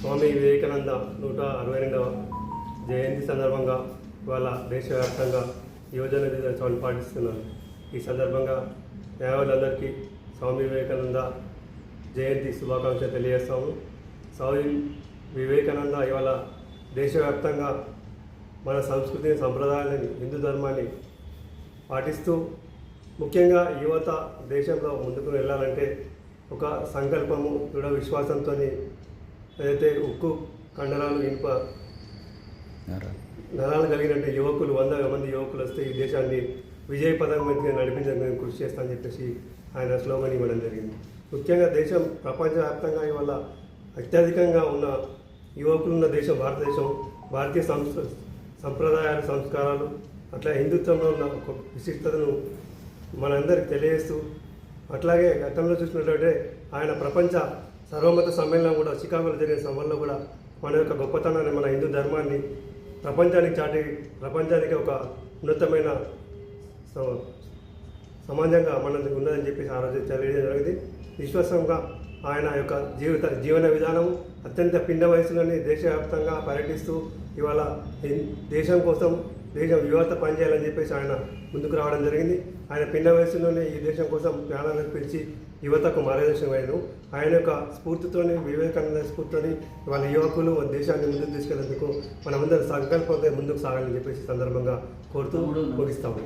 స్వామి వివేకానంద నూట అరవై రెండవ జయంతి సందర్భంగా ఇవాళ దేశవ్యాప్తంగా యువజన దినోత్సవాన్ని పాటిస్తున్నారు. ఈ సందర్భంగా న్యాయవాదులందరికీ స్వామి వివేకానంద జయంతి శుభాకాంక్షలు తెలియజేస్తాము. స్వామి వివేకానంద ఇవాళ దేశవ్యాప్తంగా మన సంస్కృతిని సంప్రదాయాలని హిందూ ధర్మాన్ని పాటిస్తూ ముఖ్యంగా యువత దేశంలో ముందుకు వెళ్ళాలంటే ఒక సంకల్పము దృఢ విశ్వాసంతో ఏదైతే ఉక్కు కండరాలు ఇనుప నరాలు. కలిగినట్టు యువకులు వంద మంది యువకులు వస్తే ఈ దేశాన్ని విజయ పదం మీద నడిపించడానికి మేము కృషి చేస్తామని చెప్పేసి ఆయన స్లోగన్ ఇవ్వడం జరిగింది. ముఖ్యంగా దేశం ప్రపంచవ్యాప్తంగా ఇవాళ అత్యధికంగా ఉన్న యువకులు ఉన్న దేశం భారతదేశం. భారతీయ సంస్క సంప్రదాయాలు సంస్కారాలు అట్లా హిందుత్వంలో ఉన్న ఒక విశిష్టతను మనందరికి తెలియజేస్తూ అట్లాగే గతంలో చూసినట్లయితే ఆయన ప్రపంచ సర్వమత సమ్మేళనం కూడా చికాగోలో జరిగిన సభల్లో కూడా మన యొక్క గొప్పతనాన్ని మన హిందూ ధర్మాన్ని ప్రపంచానికి చాటి ప్రపంచానికి ఒక ఉన్నతమైన స- సమాజంగా మనకి ఉన్నదని చెప్పేసి ఆ రోజు తెలియజేయడం జరిగింది. విశ్వాసంగా ఆయన యొక్క జీవిత జీవన విధానం అత్యంత పిండ వయసులోనే దేశవ్యాప్తంగా పర్యటిస్తూ ఇవాళ దేశం కోసం దేశం యువత పనిచేయాలని చెప్పేసి ఆయన ముందుకు రావడం జరిగింది. ఆయన పిండ వయసులోనే ఈ దేశం కోసం ప్రాణాలకు పిలిచి యువతకు మార్గదర్శనం అయ్యారు ఆయన యొక్క స్ఫూర్తితోని వివేకానంద స్ఫూర్తితోని వాళ్ళ యువకులు దేశాన్ని ముందుకు తీసుకెళ్ళేందుకు మనమందరం సంకల్పంతో ముందుకు సాగాలని చెప్పేసి సందర్భంగా కోరుతూ ముగిస్తాము.